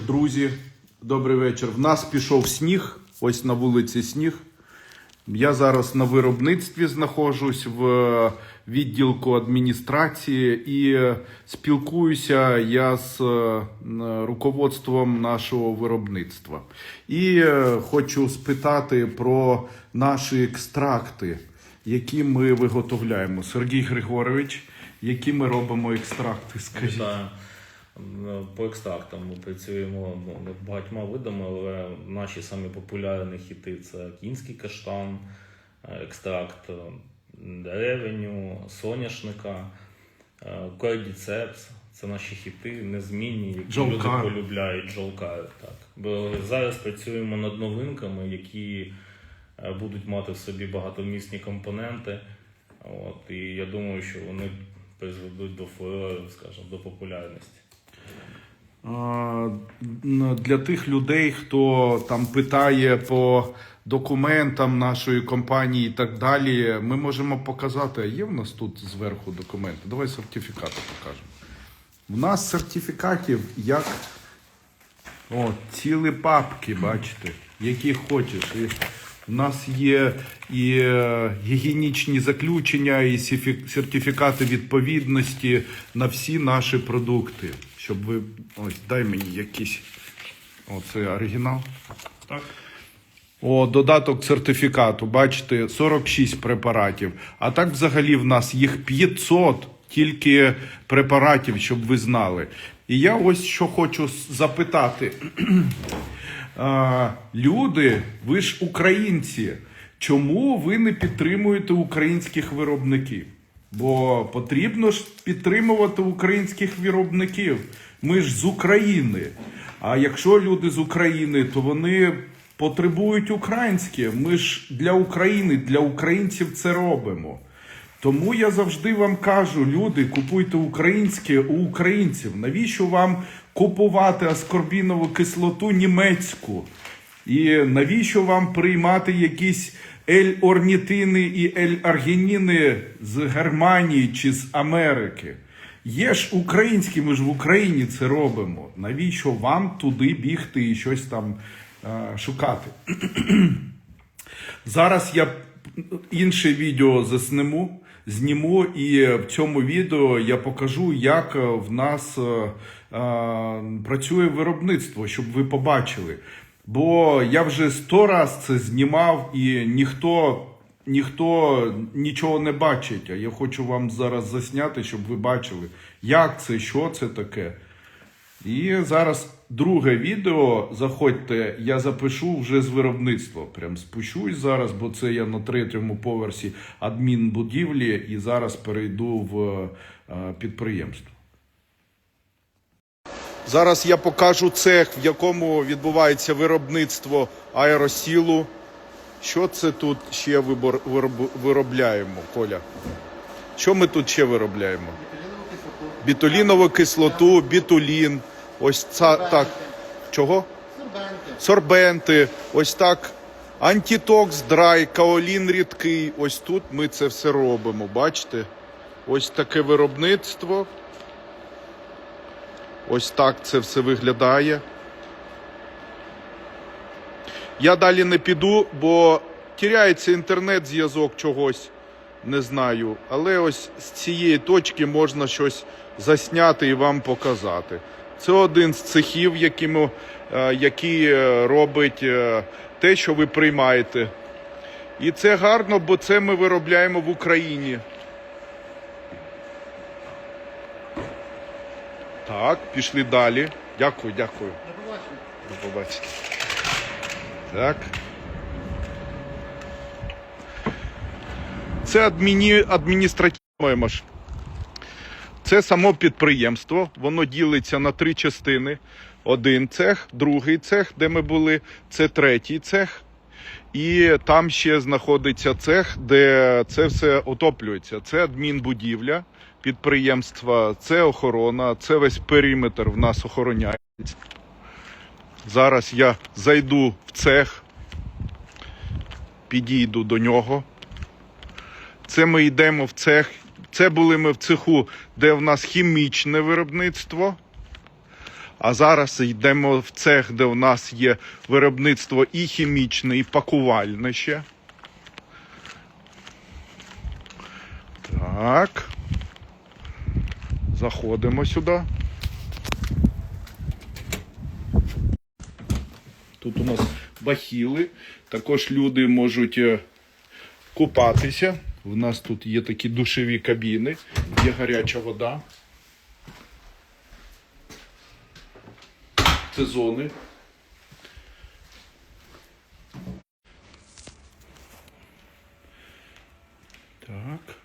Друзі, добрий вечір. В нас пішов сніг. Ось на вулиці сніг. Я зараз на виробництві знаходжусь в відділку адміністрації і спілкуюся я з е, руководством нашого виробництва. І е, хочу спитати про наші екстракти, які ми виготовляємо. Сергій Григорович, які ми робимо екстракти? Скажіть. По екстрактам ми працюємо ну, над багатьма видами, але наші самі популярні хіти це кінський каштан, е, екстракт деревеню, соняшника, е, кордіцепс. Це наші хіти незмінні, які Джолкар. люди полюбляють жолкар. Так. Бо зараз працюємо над новинками, які е, будуть мати в собі багатомісні компоненти. От, і я думаю, що вони призведуть до фурору, скажімо, до популярності. Для тих людей, хто там питає по документам нашої компанії і так далі, ми можемо показати. А є в нас тут зверху документи? Давай сертифікати покажемо. У нас сертифікатів як о, цілі папки, бачите, які хочеш. У нас є і е, гігієнічні заключення, і сертифікати відповідності на всі наші продукти. Щоб ви. Ось, дай мені якийсь. О, це оригінал. Так. О, додаток сертифікату, бачите, 46 препаратів. А так взагалі в нас їх 500 тільки препаратів, щоб ви знали. І я ось що хочу запитати. А, люди, ви ж українці. Чому ви не підтримуєте українських виробників? Бо потрібно ж підтримувати українських виробників. Ми ж з України. А якщо люди з України, то вони потребують українське. Ми ж для України, для українців це робимо. Тому я завжди вам кажу, люди, купуйте українське у українців. Навіщо вам купувати аскорбінову кислоту німецьку? І навіщо вам приймати якісь ель-орнітини і ель-аргініни з Германії чи з Америки? Є ж українські, ми ж в Україні це робимо. Навіщо вам туди бігти і щось там е, шукати? Зараз я інше відео засниму, зніму, і в цьому відео я покажу, як е, в нас е, е, працює виробництво, щоб ви побачили. Бо я вже сто раз це знімав, і ніхто, ніхто нічого не бачить. А я хочу вам зараз засняти, щоб ви бачили, як це, що це таке. І зараз друге відео. Заходьте, я запишу вже з виробництва. Прям спущусь зараз, бо це я на третьому поверсі адмінбудівлі і зараз перейду в е, підприємство. Зараз я покажу цех, в якому відбувається виробництво аеросілу. Що це тут ще вибор, вироб- виробляємо, Коля? Що ми тут ще виробляємо? Бітулінову кислоту, бітулін. Ось ця так. Чого? Сорбенти. Ось так. Антитокс драй, каолін рідкий. Ось тут ми це все робимо. Бачите? Ось таке виробництво. Ось так це все виглядає. Я далі не піду, бо тіряється інтернет-зв'язок чогось. Не знаю. Але ось з цієї точки можна щось засняти і вам показати. Це один з цехів, якими, е, який е, робить е, те, що ви приймаєте. І це гарно, бо це ми виробляємо в Україні. Так, пішли далі. Дякую, дякую. До побачення. До побачення. Так. Це адміні... адміністративна машина. Це само підприємство. Воно ділиться на три частини. Один цех, другий цех, де ми були, це третій цех. І там ще знаходиться цех, де це все отоплюється. Це адмінбудівля підприємства, це охорона, це весь периметр в нас охороняється. Зараз я зайду в цех, підійду до нього. Це ми йдемо в цех. Це були ми в цеху, де в нас хімічне виробництво. А зараз йдемо в цех, де у нас є виробництво і хімічне, і пакувальне ще. Так. Заходимо сюди. Тут у нас бахіли. Також люди можуть е, купатися. У нас тут є такі душові кабіни, є гаряча вода. Це зони. Так.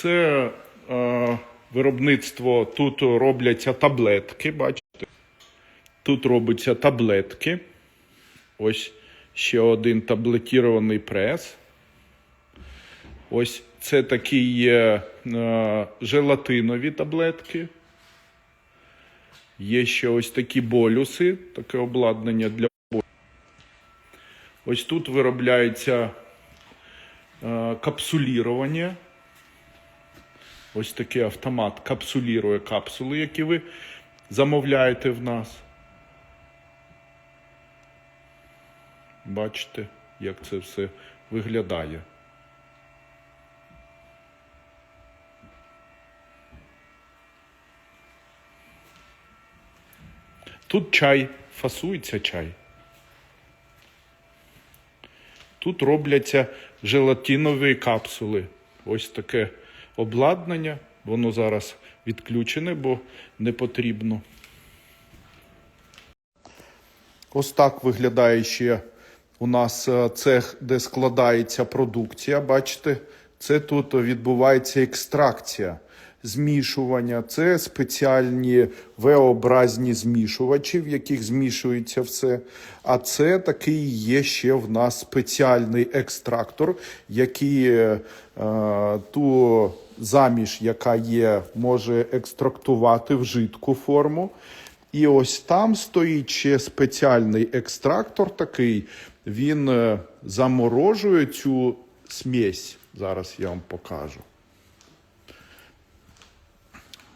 Це е, виробництво, тут робляться таблетки, бачите? Тут робляться таблетки. Ось ще один таблетірований прес. Ось це такі є е, желатинові таблетки. Є ще ось такі болюси, таке обладнання для болю. Ось тут виробляється е, капсулірування. Ось такий автомат капсулірує капсули, які ви замовляєте в нас. Бачите, як це все виглядає. Тут чай, фасується чай. Тут робляться желатинові капсули. Ось таке обладнання. Воно зараз відключене, бо не потрібно. Ось так виглядає ще у нас е, цех, де складається продукція. Бачите, це тут відбувається екстракція, змішування. Це спеціальні V-образні змішувачі, в яких змішується все. А це такий є ще в нас спеціальний екстрактор, який е, ту заміж, яка є, може екстрактувати в жидку форму. І ось там стоїть ще спеціальний екстрактор такий. Він е, заморожує цю смесь. Зараз я вам покажу.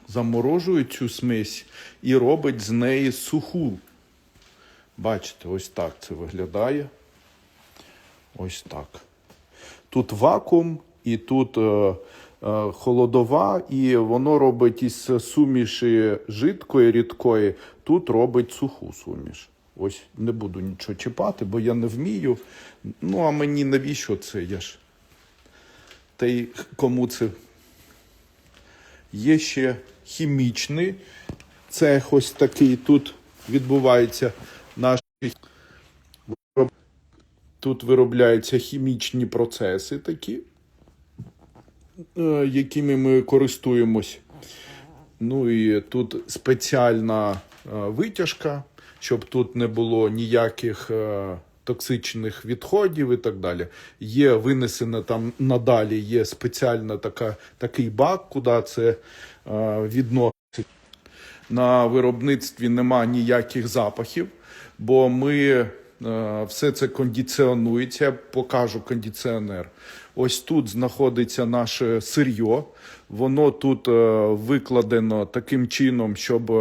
Заморожує цю смесь і робить з неї суху. Бачите, ось так це виглядає. Ось так. Тут вакуум і тут е, е, холодова, і воно робить із суміші жидкої, рідкої, тут робить суху суміш. Ось не буду нічого чіпати, бо я не вмію. Ну, а мені навіщо це? Я ж. Та й кому це? Є ще хімічний цех ось такий. Тут відбувається наш. Тут виробляються хімічні процеси такі, е, якими ми користуємось. Ну і тут спеціальна е, витяжка, щоб тут не було ніяких е, токсичних відходів і так далі. Є винесена там надалі, є спеціальна така, такий бак, куди це е, відносить. На виробництві нема ніяких запахів, бо ми е, все це кондиціонується. Я покажу кондиціонер. Ось тут знаходиться наше сир'йо. Воно тут е, викладено таким чином, щоб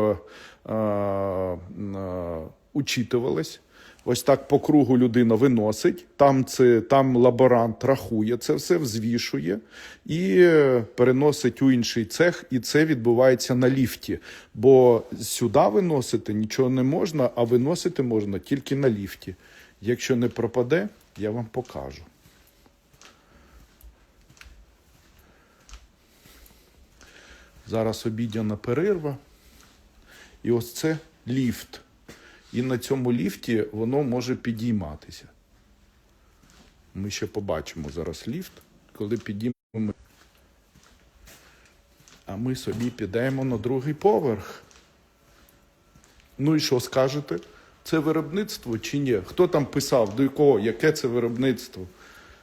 учитувалось. Ось так по кругу людина виносить. Там, це, там лаборант рахує це все, взвішує і е, переносить у інший цех. І це відбувається на ліфті. Бо сюди виносити нічого не можна, а виносити можна тільки на ліфті. Якщо не пропаде, я вам покажу. Зараз обідяна перерва. І ось це ліфт. І на цьому ліфті воно може підійматися. Ми ще побачимо зараз ліфт, коли підіймемо. А ми собі підемо на другий поверх. Ну і що скажете? Це виробництво чи ні? Хто там писав, до якого, яке це виробництво?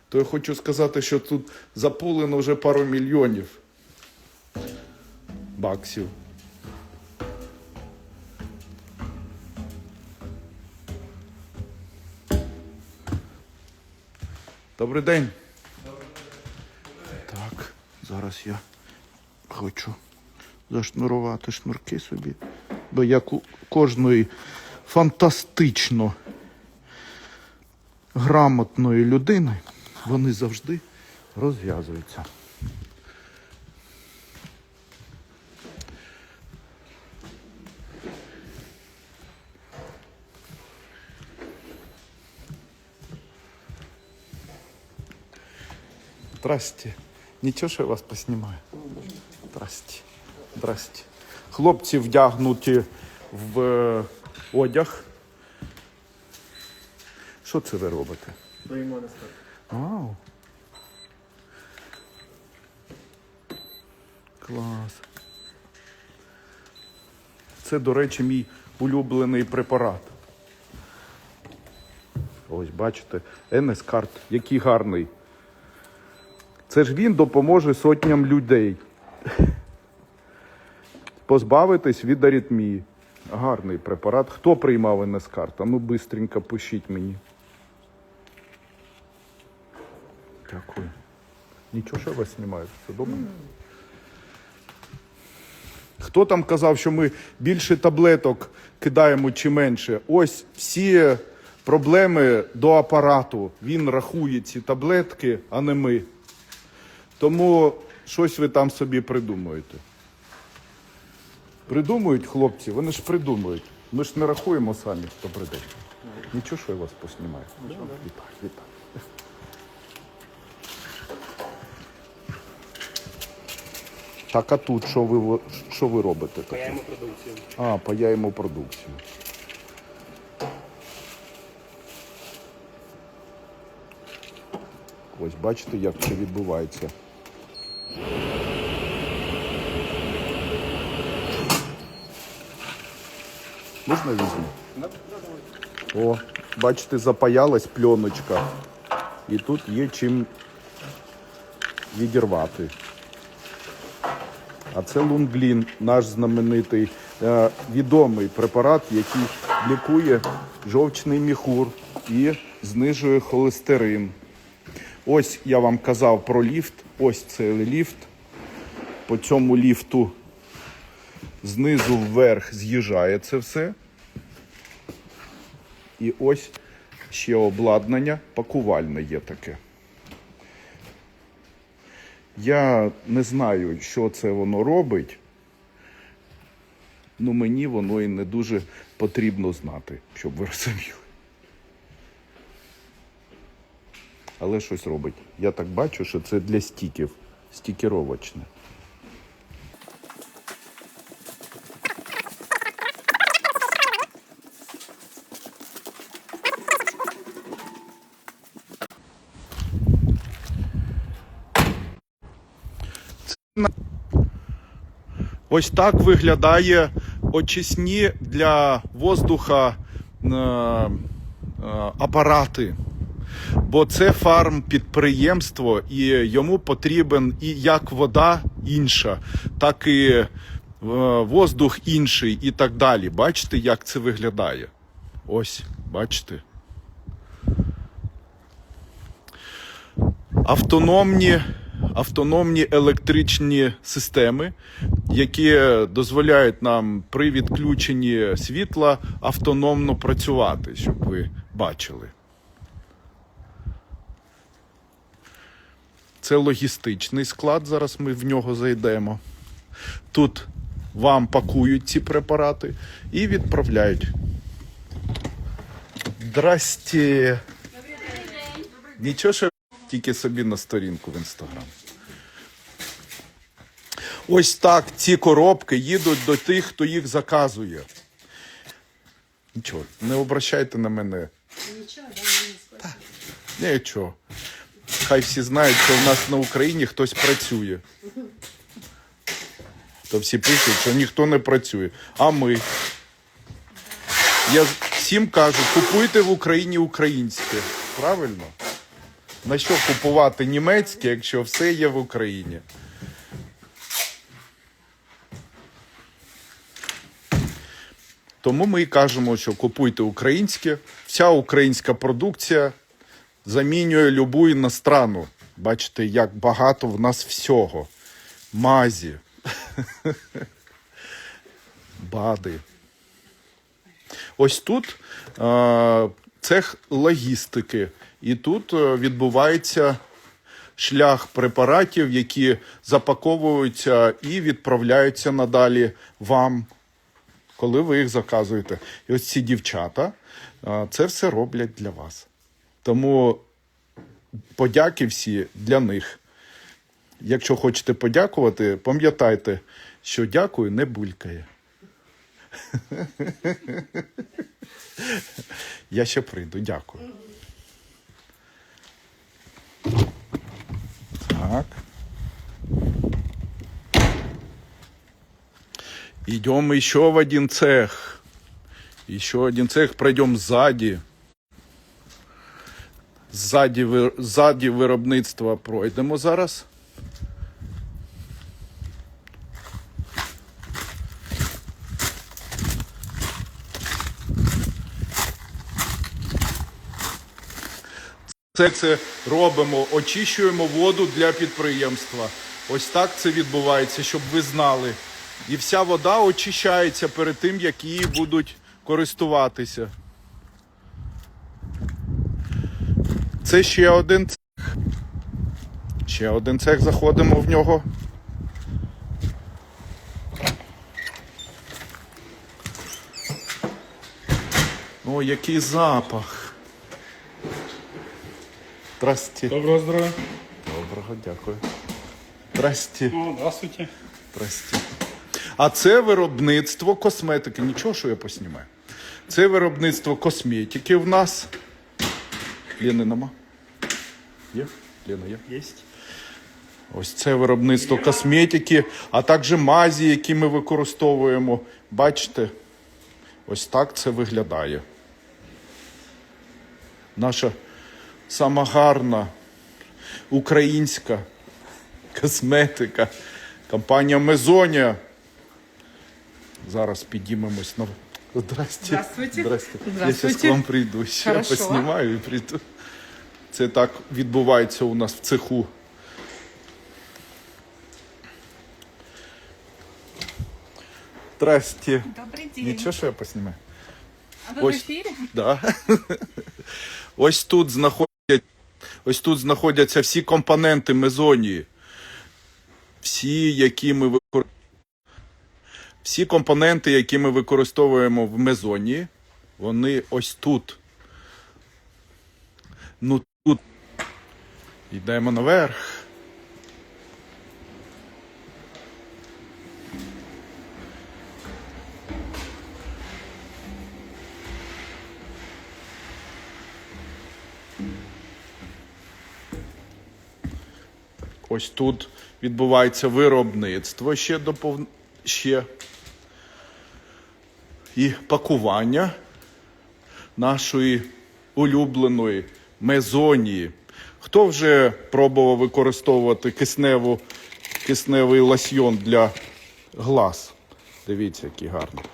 То я хочу сказати, що тут запулено вже пару мільйонів баксів. Добрий день. Так. Зараз я хочу зашнурувати шнурки собі. Бо як у кожної фантастично грамотної людини, вони завжди розв'язуються. Здрасте. Нічого, що я вас поснімаю. Здрасте. Здрасте. Хлопці вдягнуті в е, одяг. Що це ви робите? Стоїмо на. Вау. Клас. Це, до речі, мій улюблений препарат. Ось бачите, NS-карт, який гарний. Це ж він допоможе сотням людей. Позбавитись від аритмії. Гарний препарат. Хто приймав NS-карт? Ну бистренько пишіть мені. Дякую. Нічого, що вас знімаю, все добре. Хто там казав, що ми більше таблеток кидаємо чи менше? Ось всі проблеми до апарату. Він рахує ці таблетки, а не ми. Тому щось ви там собі придумуєте. Придумують хлопці, вони ж придумують. Ми ж не рахуємо самі, хто прийде. Нічого, що я вас поснімаю. Вітаю, вітаю. Так, а тут що ви, що ви робите? таке? Паяємо продукцію. А, паяємо продукцію. Ось бачите, як це відбувається. Можна візьму? О, бачите, запаялась пленочка. І тут є чим відірвати. А це лунглін, наш знаменитий е, відомий препарат, який лікує жовчний міхур і знижує холестерин. Ось я вам казав про ліфт. Ось цей ліфт. По цьому ліфту знизу вверх з'їжджає це все. І ось ще обладнання пакувальне є таке. Я не знаю, що це воно робить. Ну мені воно і не дуже потрібно знати, щоб ви розуміли. Але щось робить. Я так бачу, що це для стіків, стікеровочне. Ось так виглядає очисні для воздуха е, е, апарати. Бо це фармпідприємство, і йому потрібен і як вода інша, так і е, воздух інший, і так далі. Бачите, як це виглядає? Ось, бачите. Автономні, автономні електричні системи, які дозволяють нам при відключенні світла автономно працювати, щоб ви бачили. Це логістичний склад. Зараз ми в нього зайдемо. Тут вам пакують ці препарати і відправляють. Здрасте. Нічого, що тільки собі на сторінку в інстаграм. Ось так ці коробки їдуть до тих, хто їх заказує. Нічого, не обращайте на мене. Нічого, да, мені не. Нічого. Хай всі знають, що в нас на Україні хтось працює. То всі пишуть, що ніхто не працює. А ми. Я всім кажу, купуйте в Україні українське. Правильно? На що купувати німецьке, якщо все є в Україні? Тому ми кажемо, що купуйте українське, вся українська продукція замінює любу іностранну. Бачите, як багато в нас всього. мазі, бади. Ось тут е, цех логістики, і тут е, відбувається шлях препаратів, які запаковуються і відправляються надалі вам, коли ви їх заказуєте. І ось ці дівчата це все роблять для вас. Тому подяки всі для них. Якщо хочете подякувати, пам'ятайте, що дякую не булькає. Я ще прийду, дякую. Так. Идем еще в один цех. Еще один цех. Пройдем сзади. Ззаді, ви- ззаді виробництва пройдемо зараз. Це це робимо, очищуємо воду для підприємства. Ось так це відбувається, щоб ви знали. І вся вода очищається перед тим, як її будуть користуватися. Це ще один цех. Ще один цех заходимо в нього. О, який запах. Здрасте. Доброго здоровья. Доброго, дякую. Здрасте. О, здравствуйте. Здрасте. А це виробництво косметики. Нічого, що я поснімаю. Це виробництво косметики в нас. Ліни нема? Є? Ліна є? Есть. Ось це виробництво косметики, а також мазі, які ми використовуємо. Бачите, ось так це виглядає. Наша сама гарна українська косметика. Компанія Мезонія. Зараз підіймемось на. Здрасте. Здравствуйте. Здрасте. Я Здравствуйте. зараз к вам прийду. Ще Хорошо. поснімаю і прийду. Це так відбувається у нас в цеху. Здрасте. Добрый день. Нічого, що я поснімаю? А вы в Ось. эфире? Да. Ось тут знаходять, ось тут знаходяться всі компоненти мезонії. Всі, які ми викор... всі компоненти, які ми використовуємо в мезонії, вони ось тут. Ну тут. Йдемо наверх. Ось тут відбувається виробництво ще допов... ще і пакування нашої улюбленої мезонії. Хто вже пробував використовувати кисневу, кисневий лосьйон для глаз? Дивіться, який гарний.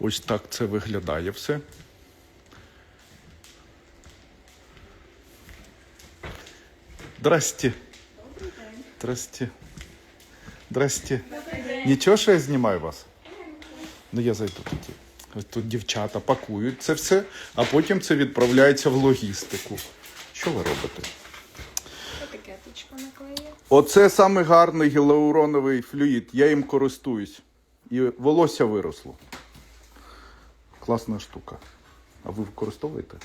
Ось так це виглядає все. Здрасте. Здрасте. Здрасте. Нічого, що я знімаю вас? Ну, я зайду тоді. Ось Тут дівчата пакують це все, а потім це відправляється в логістику. Що ви робите? Етикеточку. Оце саме гарний гіалуроновий флюїд. Я їм користуюсь. І волосся виросло. Класна штука. А ви використовуєте?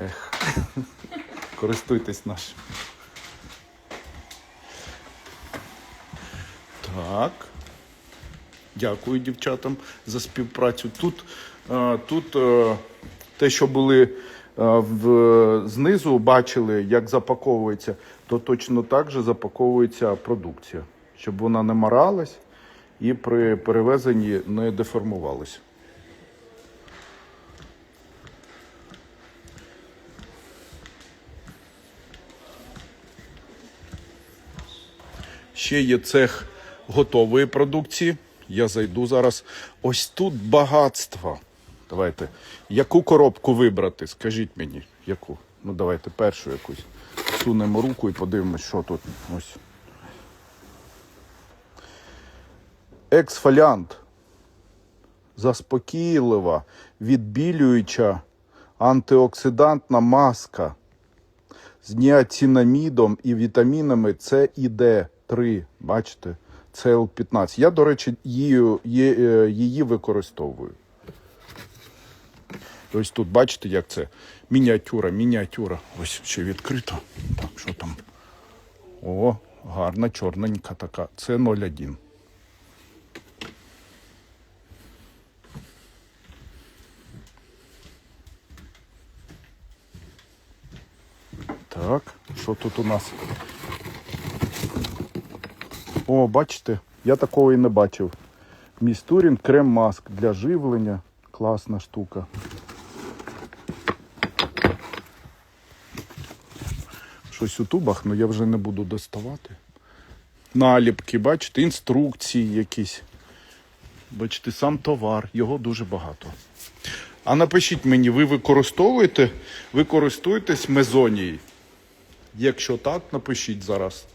Ех. Користуйтесь нашим. Так. Дякую дівчатам за співпрацю. Тут, е, тут е, те, що були е, в, знизу, бачили, як запаковується, то точно так же запаковується продукція, щоб вона не маралась і при перевезенні не деформувалася. Ще є цех готової продукції. Я зайду зараз. Ось тут багатство. Давайте. Яку коробку вибрати? Скажіть мені, яку? Ну давайте першу якусь. Сунемо руку і подивимось, що тут. Ось. Ексфоліант. Заспокійлива, відбілююча антиоксидантна маска з ніацинамідом і вітамінами С і Д3. Бачите? ЦЛ15. Я, до речі, її, її, е, її використовую. Ось тут бачите, як це мініатюра, мініатюра. Ось ще відкрито. Так, що там? О, гарна, чорненька така. Це 01. Так, що тут у нас? О, бачите, я такого і не бачив. Містурін крем маск для живлення. Класна штука. Щось у тубах, але я вже не буду доставати. Наліпки, бачите, інструкції якісь. Бачите, сам товар, його дуже багато. А напишіть мені, ви використовуєте, ви користуєтесь мезонією? Якщо так, напишіть зараз.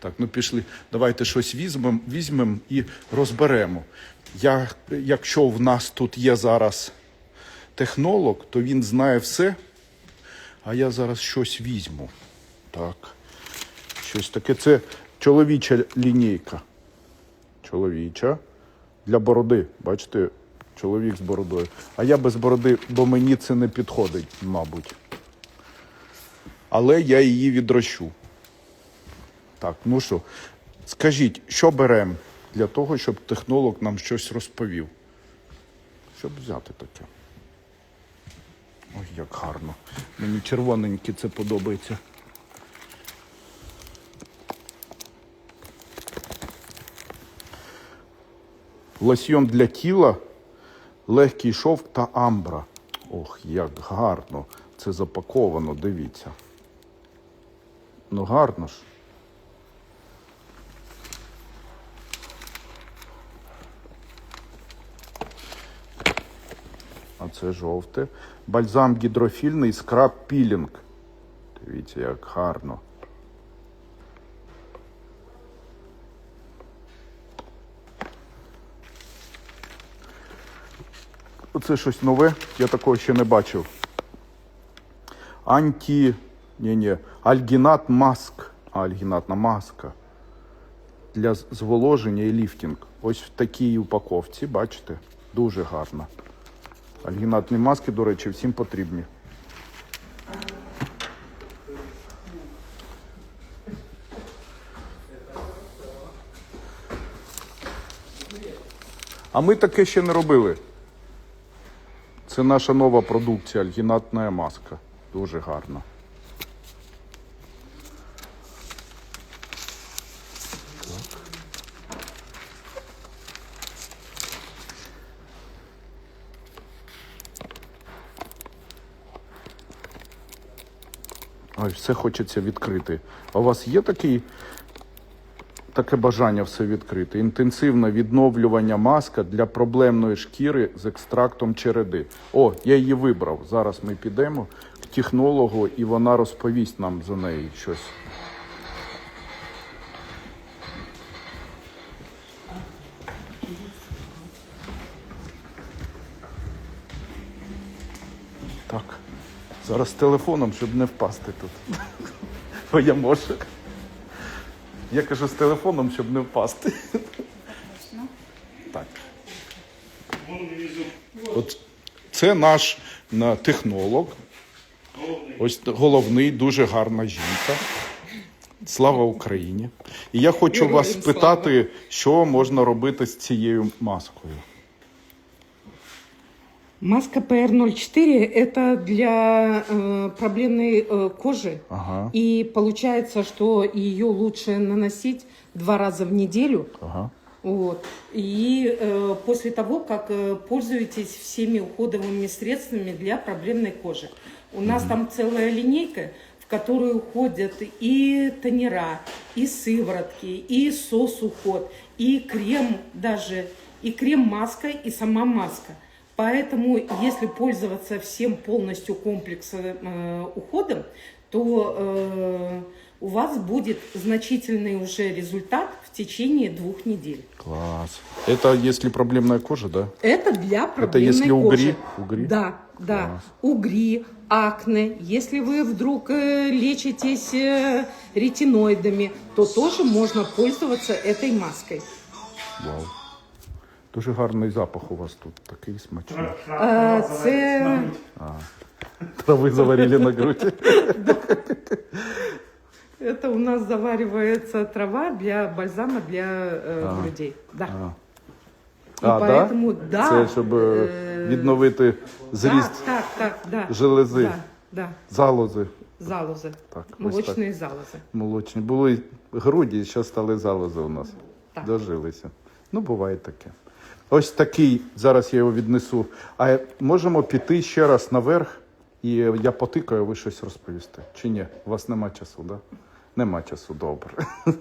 Так, ну пішли. Давайте щось візьмемо візьмем і розберемо. Я, якщо в нас тут є зараз технолог, то він знає все. А я зараз щось візьму. Так. Щось таке. Це чоловіча лінійка. Чоловіча. Для бороди. Бачите, чоловік з бородою. А я без бороди, бо мені це не підходить, мабуть. Але я її відрощу. Так, ну що, скажіть, що беремо для того, щоб технолог нам щось розповів? Щоб взяти таке. Ой, як гарно. Мені червоненьке це подобається. Лосьйон для тіла, легкий шовк та амбра. Ох, як гарно це запаковано, дивіться. Ну гарно ж. Це жовте. Бальзам гідрофільний скраб пілінг. Дивіться, як гарно. Оце щось нове, я такого ще не бачив. Анті. Ні, ні. Альгінат маск. Альгінатна маска. Для зволоження і ліфтинг. Ось в такій упаковці, бачите? Дуже гарно. Альгінатні маски, до речі, всім потрібні. А ми таке ще не робили. Це наша нова продукція, альгінатна маска. Дуже гарна. Ой, все хочеться відкрити. А у вас є такий, таке бажання все відкрити? Інтенсивне відновлювання маска для проблемної шкіри з екстрактом череди. О, я її вибрав. Зараз ми підемо к технологу, і вона розповість нам за неї щось. Зараз з телефоном, щоб не впасти тут. Бо я можу. Я кажу з телефоном, щоб не впасти. Так. От це наш технолог. Ось головний, дуже гарна жінка. Слава Україні! І я хочу вас спитати, що можна робити з цією маскою. Маска PR04 это для э, проблемной э, кожи. Ага, И получается, что ее лучше наносить два раза в неделю. ага. Вот. И э, после того, как э, пользуетесь всеми уходовыми средствами для проблемной кожи. У нас там целая линейка, в которую входят и тонера, и сыворотки, и сос-уход, и крем даже, и крем-маска, и сама маска. Поэтому, если пользоваться всем полностью комплексом э, уходом, то э, у вас будет значительный уже результат в течение двух недель. Класс. Это если проблемная кожа, да? Это для проблемной если угри? кожи. Угри? Да, да. Класс. Угри, акне. Если вы вдруг э, лечитесь э, ретиноидами, то тоже можно пользоваться этой маской. Вау. Дуже гарний запах у вас тут, такий смачний. Е, Це Трави заварили на грудь. Это у нас заваривается трава для бальзама для э, грудей. Да. А, І а поэтому, да? да, Це щоб е, е, відновити зріст Так, так, так, да. желези. Да, да. залози. Залози. Так, ось Молочні залози. Молочні. Були груді, зараз стали залози у нас. Так. Дожилися. Ну, буває таке. Ось такий, зараз я його віднесу. А можемо піти ще раз наверх, і я потикаю, ви щось розповісте. Чи ні? У вас нема часу, так? Да? Нема часу, добре.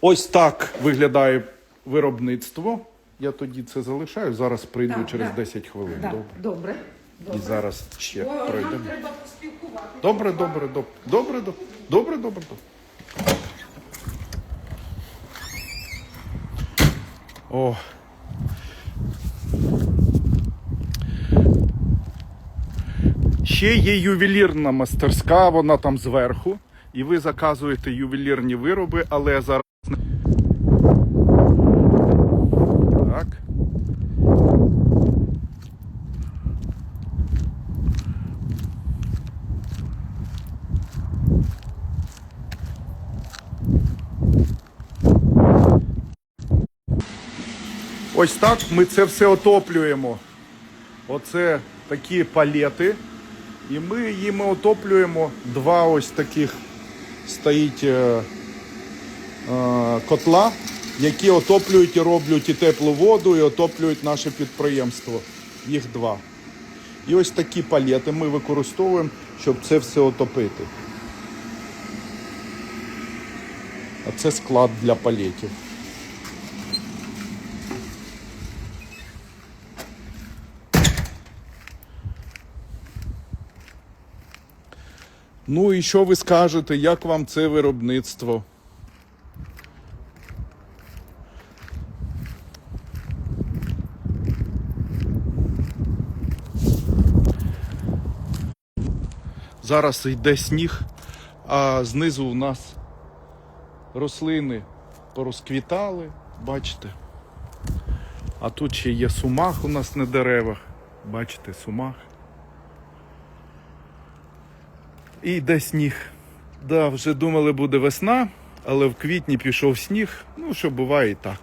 Ось так виглядає виробництво. Я тоді це залишаю. Зараз прийду Так, через да. 10 хвилин. Да, Добре. добре. І зараз ще пройдемо. добре, добре. Добре, добре, добре, добре. добре. О. Ще є ювелірна мастерська, вона там зверху. І ви заказуєте ювелірні вироби, але зараз. не- Так. Ось так ми це все отоплюємо. Оце такі палети. І ми їм отоплюємо два ось таких стоїть е, е, котла, які отоплюють і роблять і теплу воду, і отоплюють наше підприємство. Їх два. І ось такі палети ми використовуємо, щоб це все отопити. А це склад для палетів. Ну і що ви скажете, як вам це виробництво? Зараз йде сніг, а знизу у нас рослини порозквітали, бачите. А тут ще є сумах у нас на деревах. Бачите, сумах. І йде сніг. Да, вже думали, буде весна, але в квітні пішов сніг. Ну, що буває і так.